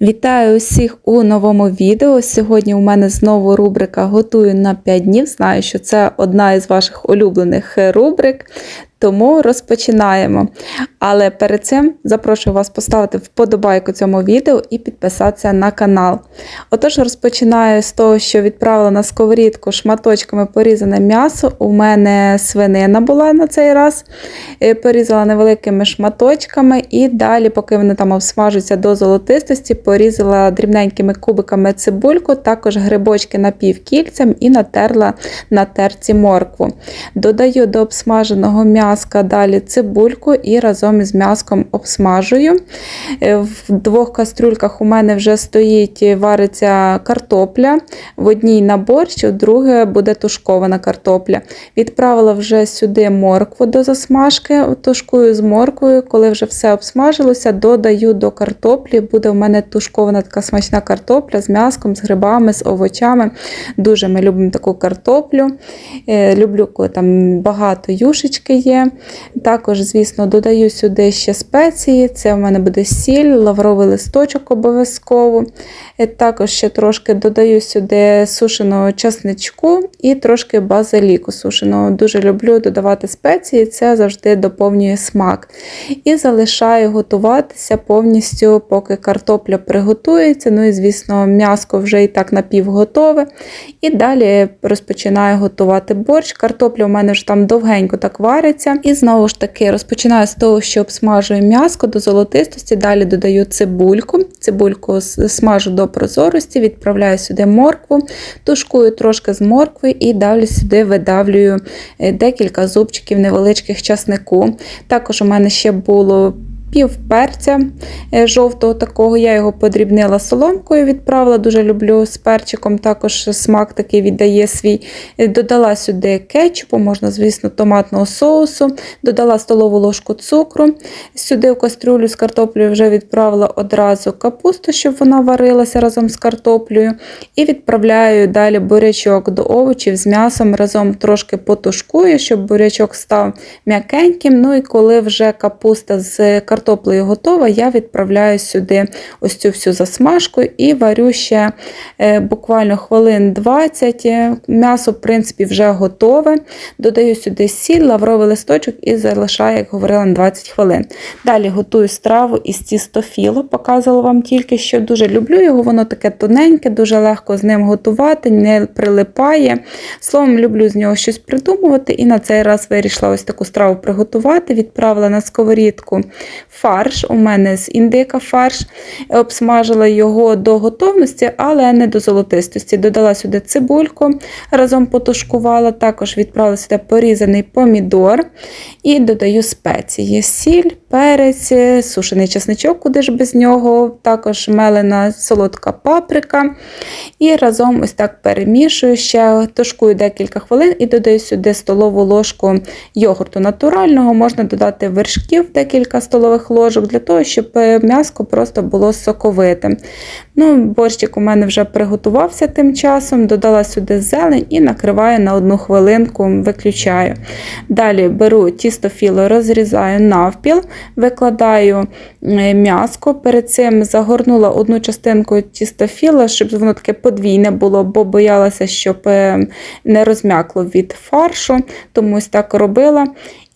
Вітаю усіх у новому відео. Сьогодні у мене знову рубрика Готую на 5 днів. Знаю, що це одна із ваших улюблених рубрик, тому розпочинаємо. Але перед цим запрошую вас поставити вподобайку цьому відео і підписатися на канал. Отож, розпочинаю з того, що відправила на сковорідку шматочками порізане м'ясо. У мене свинина була на цей раз. Е, Порізала невеликими шматочками, і далі, поки вони там обсмажуються до золотистості, порізала дрібненькими кубиками цибульку, також грибочки напівкільцем і натерла на терці моркву. Додаю до обсмаженого м'яска далі цибульку і разом із м'яском обсмажую. Е, В двох кастрюльках у мене вже стоїть, вариться картопля. В одній на борщ, в друге буде тушкована картопля. Відправила вже сюди моркву до засмажки, тушкую з морквою. Коли вже все обсмажилося, додаю до картоплі. Буде у мене тушкована така смачна картопля з м'яском, з грибами, з овочами. Дуже ми любимо таку картоплю. Е, Люблю, коли там багато юшечки є. Також, звісно, додаю сюди ще спеції. Це в мене буде сіль, лавровий листочок обов'язково. Е, Також ще трошки додаю сюди сушеного часничку і трошки базиліку сушеного. Дуже люблю додавати спеції, це завжди доповнює смак. І залишаю готуватися повністю, поки картопля приготується. Ну і, звісно, м'яско вже і так напівготове. І далі розпочинаю готувати борщ. Картопля у мене вже там довгенько так вариться. І знову ж таки розпочинаю з того, що обсмажую м'яско до золотистості. Далі додаю цибульку. Цибульку смажу до прозорості, відправляю сюди моркву, тушкую трошки з моркви і далі сюди видавлюю е, декілька зубчиків невеличких часнику. Також у мене ще було пів перця е, жовтого такого. Я його подрібнила соломкою, відправила. Дуже люблю з перчиком. Також смак такий віддає свій. Е, Додала сюди кетчупу, можна, звісно, томатного соусу, додала столову ложку цукру. Сюди в кастрюлю з картоплею вже відправила одразу капусту, щоб вона варилася разом з картоплею. І відправляю далі бурячок до овочів з м'ясом разом трошки потушкую, щоб бурячок став м'якеньким. Ну і коли вже капуста з картоплею готова, я відправляю сюди ось цю всю засмажку і варю ще е, буквально хвилин 20. Е, М'ясо, в принципі, вже готове. Додаю сюди сіль, лавровий листочок і залишаю, як говорила, на 20 хвилин. Далі готую страву із тістофіло, показувала вам тільки що. Дуже люблю його, воно таке тоненьке, дуже легко з ним готувати, не прилипає. Словом, люблю з нього щось придумувати. І на цей раз вирішила ось таку страву приготувати. Відправила на сковорідку фарш. У мене з індика фарш. Обсмажила його до готовності, але не до золотистості. Додала сюди цибульку, разом потушкувала, також відправила сюди порізаний помідор і додаю спеції: сіль, перець, сушений чесничок, куди ж без нього, також мелена солодка паприка. І разом ось так перемішую, ще тушкую декілька хвилин і додаю сюди столову ложку йогурту натурального. Можна додати вершків декілька столових ложок для того, щоб е, м'яско просто було соковитим. Ну, борщик у мене вже приготувався тим часом, додала сюди зелень і накриваю на одну хвилинку, виключаю. Далі беру тісто філо, розрізаю навпіл, викладаю е, м'яско. Перед цим загорнула одну частинку тістофіла, щоб воно таке подвійне було, бо боялася, щоб е, не розм'якло від фаршу, тому ось так робила.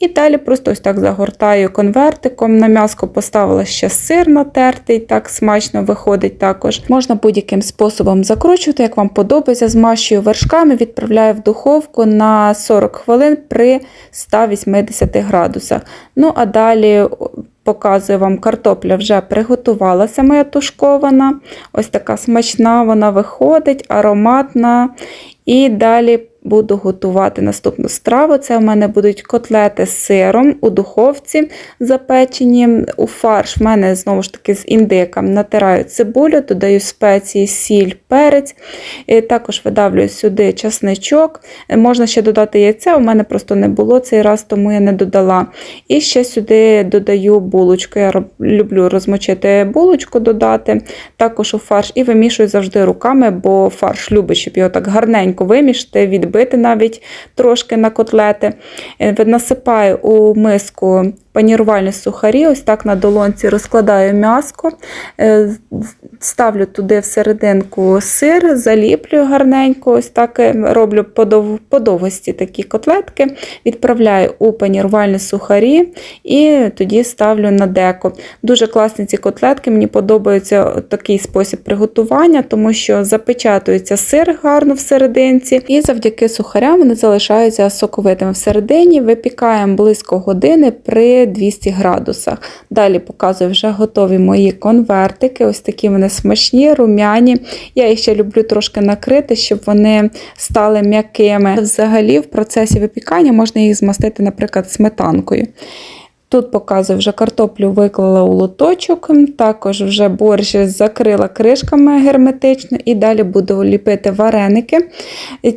І далі просто ось так загортаю конвертиком. На м'яско поставила ще сир натертий, так смачно виходить також. Можна будь-яким способом закручувати, як вам подобається. Змащую вершками, відправляю в духовку на 40 хвилин при 180 градусах. Ну а далі. Показую вам, картопля вже приготувалася, моя тушкована. Ось така смачна вона виходить, ароматна. І далі буду готувати наступну страву. Це у мене будуть котлети з сиром у духовці запечені. У фарш в мене знову ж таки з індиком натираю цибулю, додаю спеції, сіль, перець. І також видавлюю сюди часничок. Можна ще додати яйця, у мене просто не було цей раз, тому я не додала. І ще сюди додаю булочку. Я люблю розмочити булочку, додати також у фарш і вимішую завжди руками, бо фарш любить, щоб його так гарненько вимішати, відбити навіть трошки на котлети. Е, Насипаю у миску панірувальні сухарі, ось так на долонці розкладаю м'яско, е, ставлю туди всерединку сир, заліплюю гарненько, ось так е, роблю подов, подовгості такі котлетки, відправляю у панірувальні сухарі і тоді ставлю на деко. Дуже класні ці котлетки, мені подобається такий спосіб приготування, тому що запечатується сир гарно всерединці, і завдяки сухарям вони залишаються соковитими всередині. Випікаємо близько години при 200 градусах. Далі показую вже готові мої конвертики. Ось такі вони смачні, рум'яні. Я їх ще люблю трошки накрити, щоб вони стали м'якими. Взагалі, в процесі випікання можна їх змастити, наприклад, сметанкою. Тут показую вже картоплю виклала у лоточок, також вже борщ закрила кришками герметично і далі буду ліпити вареники.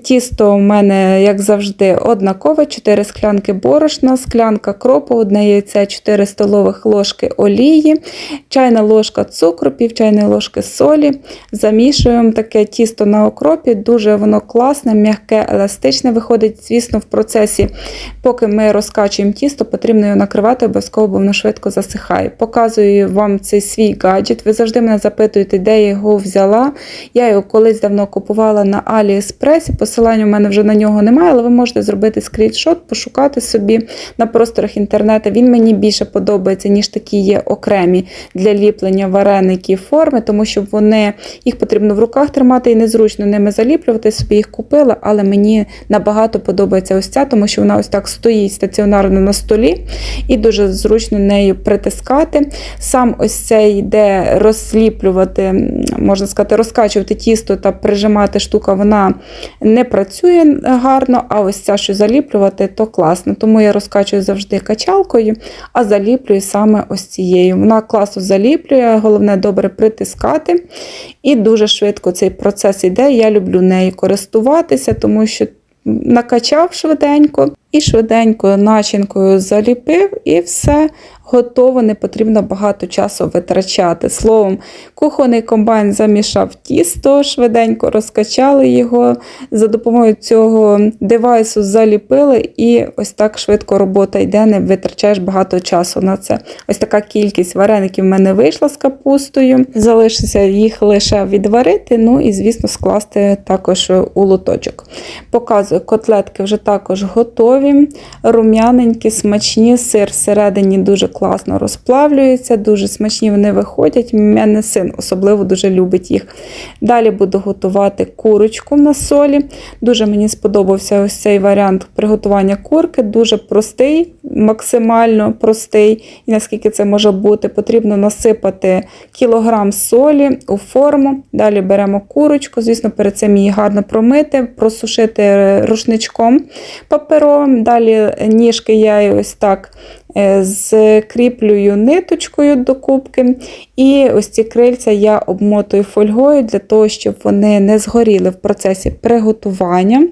Тісто у мене, як завжди, однакове: 4 склянки борошна, склянка кропу, одне яйце, 4 столових ложки олії, чайна ложка цукру, пів чайної ложки солі. Замішуємо таке тісто на окропі, дуже воно класне, м'яке, еластичне виходить. Звісно, в процесі, поки ми розкачуємо тісто, потрібно його накривати обов'язково, бо воно швидко засихає. Показую вам цей свій гаджет. Ви завжди мене запитуєте, де я його взяла. Я його колись давно купувала на AliExpress, Посилання у мене вже на нього немає, але ви можете зробити скріншот, пошукати собі на просторах інтернету. Він мені більше подобається, ніж такі є окремі для ліплення вареники форми, тому що вони їх потрібно в руках тримати і незручно ними заліплювати. Собі їх купила, але мені набагато подобається ось ця, тому що вона ось так стоїть стаціонарно на столі і дуже дуже зручно нею притискати. Сам ось цей йде розсліплювати, можна сказати, розкачувати тісто та прижимати штука, вона не працює гарно, а ось ця, що заліплювати, то класно. Тому я розкачую завжди качалкою, а заліплюю саме ось цією. Вона класно заліплює, головне добре притискати. І дуже швидко цей процес йде. Я люблю нею користуватися, тому що накачав швиденько і швиденько начинкою заліпив, і все готово, не потрібно багато часу витрачати. Словом, кухонний комбайн замішав тісто, швиденько розкачали його, за допомогою цього девайсу заліпили, і ось так швидко робота йде, не витрачаєш багато часу на це. Ось така кількість вареників в мене вийшла з капустою. Залишиться їх лише відварити, ну і, звісно, скласти також у лоточок. Показую, котлетки вже також готові, рум'яненькі, смачні, сир всередині дуже класно розплавлюються, дуже смачні вони виходять. Мене син особливо дуже любить їх. Далі буду готувати курочку на солі. Дуже мені сподобався ось цей варіант приготування курки, дуже простий, максимально простий. І наскільки це може бути, потрібно насипати кілограм солі у форму. Далі беремо курочку, звісно, перед цим її гарно промити, просушити рушничком паперовим. Далі ніжки я ось так Е, Скріплюю ниточкою до кубки, і ось ці крильця я обмотую фольгою для того, щоб вони не згоріли в процесі приготування.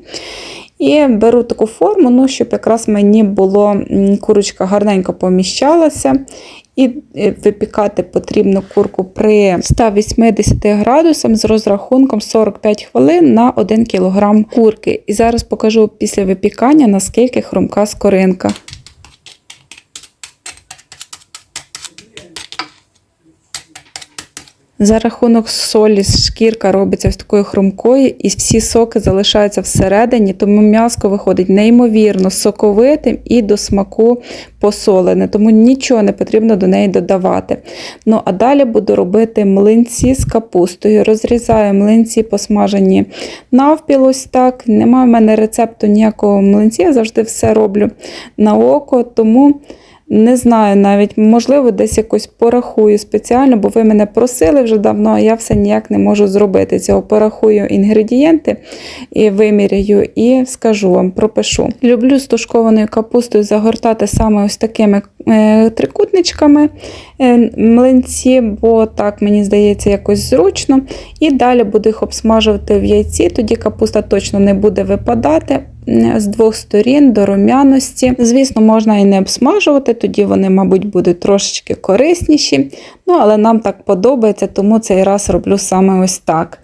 І беру таку форму, ну, щоб якраз мені було курочка гарненько поміщалася. І е, випікати потрібно курку при 180 градусах з розрахунком 45 хвилин на 1 кг курки. І зараз покажу після випікання, наскільки хрумка скоринка. За рахунок солі шкірка робиться ось такою хрумкою, і всі соки залишаються всередині, тому м'яско виходить неймовірно соковитим і до смаку посолене, тому нічого не потрібно до неї додавати. Ну, а далі буду робити млинці з капустою. Розрізаю млинці, посмажені навпіл ось так. Немає в мене рецепту ніякого млинці, я завжди все роблю на око, тому. Не знаю навіть, можливо, десь якось порахую спеціально, бо ви мене просили вже давно, а я все ніяк не можу зробити. Цього порахую інгредієнти і виміряю, і скажу вам, пропишу. Люблю з капустою загортати саме ось такими е, трикутничками е, млинці, бо так, мені здається, якось зручно. І далі буду їх обсмажувати в яйці, тоді капуста точно не буде випадати з двох сторін до рум'яності. Звісно, можна і не обсмажувати, тоді вони, мабуть, будуть трошечки корисніші. Ну, але нам так подобається, тому цей раз роблю саме ось так.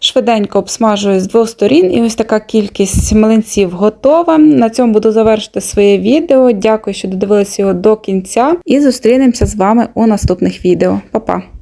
Швиденько обсмажую з двох сторін, і ось така кількість млинців готова. На цьому буду завершити своє відео. Дякую, що додивилися його до кінця, і зустрінемося з вами у наступних відео. Па-па!